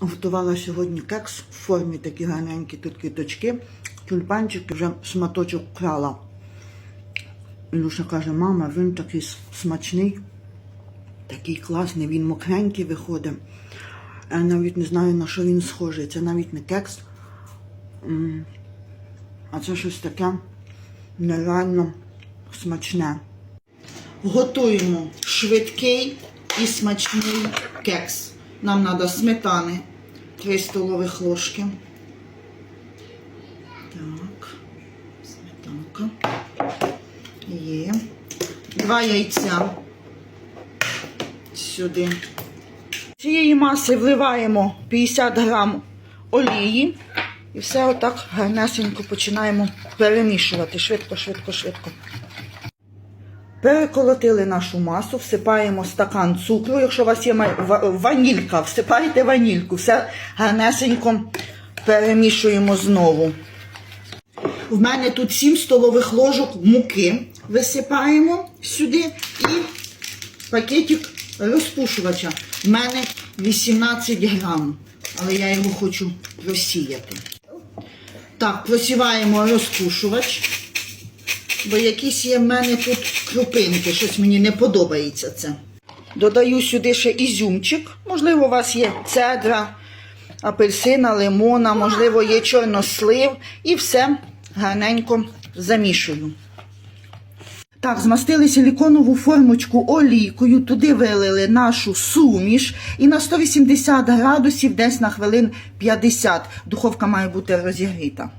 Готувала сьогодні кекс в формі такі гарненькі тут квіточки, тюльпанчики вже шматочок крала. Ілюша каже, мама, він такий смачний, такий класний, він мокренький виходить. Я навіть не знаю, на що він схожий. Це навіть не кекс. А це щось таке нереально смачне. Готуємо швидкий і смачний кекс. Нам треба сметани 3 столових ложки. Так, сметанка. Є. Два яйця сюди. Цієї маси вливаємо 50 грам олії і все отак гарнесенько починаємо перемішувати. Швидко, швидко, швидко. Переколотили нашу масу, всипаємо стакан цукру. Якщо у вас є ванілька, всипаєте ванільку. Все гарнесенько перемішуємо знову. В мене тут 7 столових ложок муки висипаємо сюди і пакетик розпушувача. В мене 18 грам, але я його хочу просіяти. Так, просіваємо розпушувач, бо якісь є в мене тут крупинки, щось мені не подобається це. Додаю сюди ще ізюмчик. Можливо, у вас є цедра, апельсина, лимона, можливо, є чорнослив. І все гарненько замішую. Так, змастили силіконову формочку олійкою, туди вилили нашу суміш і на 180 градусів десь на хвилин 50. Духовка має бути розігріта.